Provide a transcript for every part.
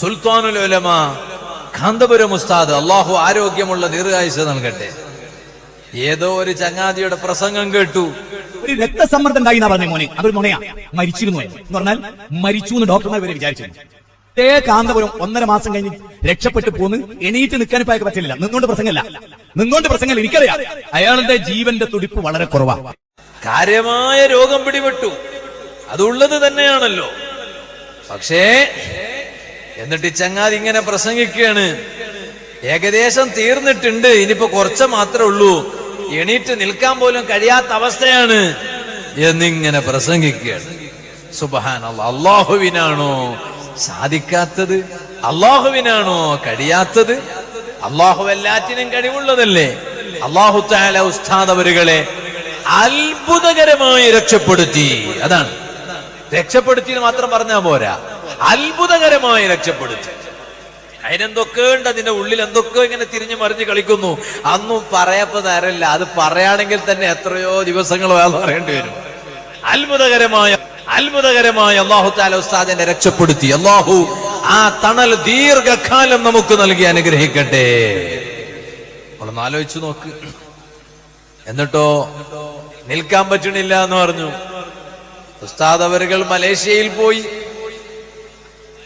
സുൽത്താനുൽ ഉലമ കാന്തപുരം ഉസ്താദ് അള്ളാഹു ആരോഗ്യമുള്ള ദീർഘായുസ് നൽകട്ടെ. ഏതോ ഒരു ചങ്ങാതിയുടെ പ്രസംഗം കേട്ടു. ഒരു രക്തസമ്മർദ്ദം ഉണ്ടായി പറഞ്ഞു മോനെ. അതൊരു മോനെയാ മരിച്ചിരുന്നു എന്ന്. പറഞ്ഞാൽ മരിച്ചു എന്ന് ഡോക്ടർമാർ വരെ വിചാരിച്ചിരുന്നു. ഇതേ കാന്തപുരം ഒന്നര മാസം കഴിഞ്ഞ് രക്ഷപ്പെട്ടു പോന്ന് എണീറ്റ് നിൽക്കാൻ ഇപ്പൊ പറ്റില്ല നിന്നോണ്ട് പ്രസംഗമല്ല നിന്നോണ്ട് പ്രസംഗം എനിക്കറിയാം. അയാളുടെ ജീവന്റെ തുടിപ്പ് വളരെ കുറവാണ് കാര്യമായ രോഗം പിടിപെട്ടു. അതുള്ളത് തന്നെയാണല്ലോ. പക്ഷേ എന്നിട്ട് ചങ്ങാതി ഇങ്ങനെ പ്രസംഗിക്കുകയാണ്. ഏകദേശം തീർന്നിട്ടുണ്ട്. ഇനിയിപ്പോ കുറച്ച് മാത്രമേ ഉള്ളൂ. എണീറ്റ് നിൽക്കാൻ പോലും കഴിയാത്ത അവസ്ഥയാണ് എന്നിങ്ങനെ പ്രസംഗിക്കുകയാണ്. സുബഹാൻ അള്ളാഹുവിനാണോ സാധിക്കാത്തത്? അള്ളാഹുവിനാണോ കഴിയാത്തത്? അള്ളാഹു എല്ലാറ്റിനും കഴിവുള്ളതല്ലേ? അള്ളാഹു താല ഉസ്താദ് അവരുകളെ അത്ഭുതകരമായി രക്ഷപ്പെടുത്തി. അതാണ്. രക്ഷപ്പെടുത്തി എന്ന് മാത്രം പറഞ്ഞാൽ പോരാ. അത്ഭുതകരമായി രക്ഷപ്പെടുത്തി. അതിനെന്തൊക്കെ ഉണ്ട് അതിന്റെ ഉള്ളിൽ എന്തൊക്കെ ഇങ്ങനെ തിരിഞ്ഞു മറിഞ്ഞ് കളിക്കുന്നു. അന്നും പറയപ്പോ തരല്ല അത് പറയുകയാണെങ്കിൽ തന്നെ എത്രയോ ദിവസങ്ങൾ വേറെ പറയേണ്ടി വരും. അത്ഭുതകരമായ അത്ഭുതകരമായ അള്ളാഹു താല ഉസ്താദിനെ രക്ഷപ്പെടുത്തി. അള്ളാഹു ആ തണൽ ദീർഘകാലം നമുക്ക് നൽകി അനുഗ്രഹിക്കട്ടെ. ഒന്ന് ആലോചിച്ചു നോക്ക്. എന്നിട്ടോ? നിൽക്കാൻ പറ്റണില്ല എന്ന് പറഞ്ഞു. ഉസ്താദ് അവരുകൾ മലേഷ്യയിൽ പോയി.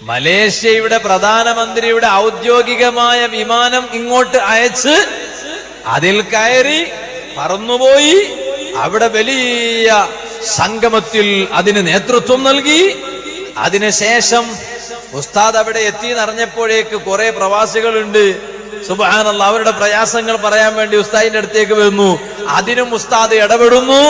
മലേഷ്യയുടെ പ്രധാനമന്ത്രിയുടെ ഔദ്യോഗികമായ വിമാനം ഇങ്ങോട്ട് അയച്ച് അതിൽ കയറി പറന്നുപോയി. അവിടെ വലിയ സംഗമത്തിൽ അതിന് നേതൃത്വം നൽകി. അതിനുശേഷം ഉസ്താദ് അവിടെ എത്തി എന്നറിഞ്ഞപ്പോഴേക്ക് കുറെ പ്രവാസികളുണ്ട്. സുബാനല്ല അവരുടെ പ്രയാസങ്ങൾ പറയാൻ വേണ്ടി ഉസ്താദിന്റെ അടുത്തേക്ക് വരുന്നു അതിനും ഉസ്താദ് ഇടപെടുന്നു.